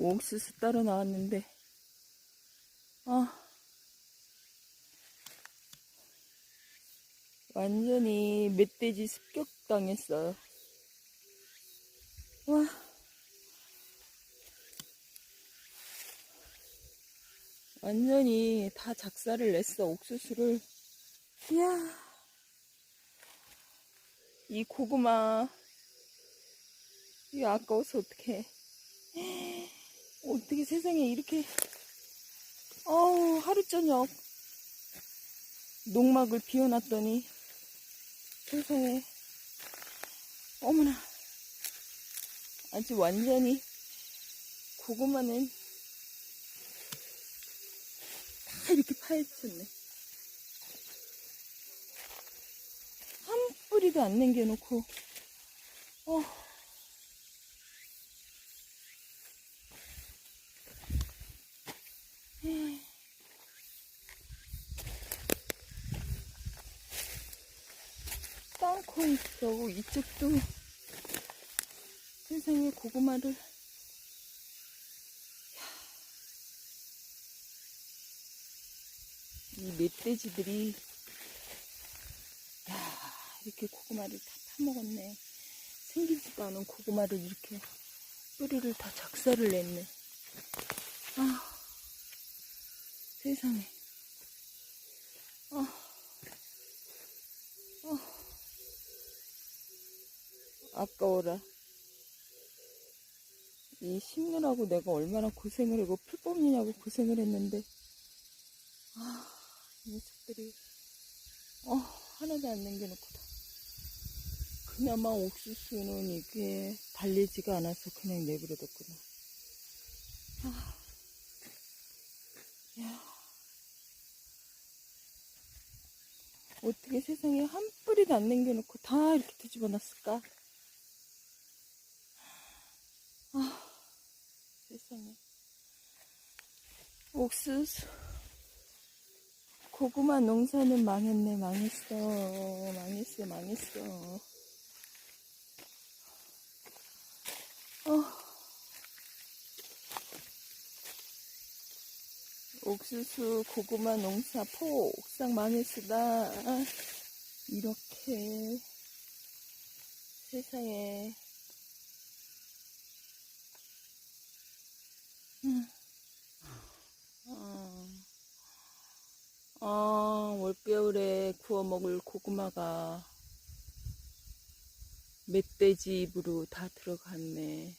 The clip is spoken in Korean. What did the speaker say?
옥수수 따러 나왔는데, 아, 완전히 멧돼지 습격당했어요. 와. 완전히 다 작사를 냈어, 옥수수를. 이야. 이 고구마. 이거 아까워서 어떡해. 어떻게 세상에 이렇게. 어우, 하루 저녁. 농막을 비워놨더니. 세상에. 어머나. 아주 완전히. 고구마는 다 이렇게 파헤쳤네. 한 뿌리도 안 남겨놓고, 어. 있어. 이쪽도 세상에 고구마를. 이 멧돼지들이. 야 이렇게 고구마를 다 파먹었네. 생기지도 않은 고구마를 이렇게 뿌리를 다 작사를 냈네. 아 세상에 아까워라 이 심느라고 내가 얼마나 고생을 하고 풀 뽑느냐고 고생을 했는데 아 이 녀석들이 어, 하나도 안 남겨놓고 다. 그나마 옥수수는 이게 달리지가 않아서 그냥 내버려뒀구나. 아, 야. 어떻게 세상에 한 뿌리도 안 남겨놓고 다 이렇게 뒤집어 놨을까? 세상에. 옥수수. 고구마 농사는 망했네, 망했어. 망했어, 망했어. 어. 옥수수, 고구마 농사 폭삭 망했으다. 이렇게 세상에. 아, 올겨울에 구워 먹을 고구마가 멧돼지 입으로 다 들어갔네.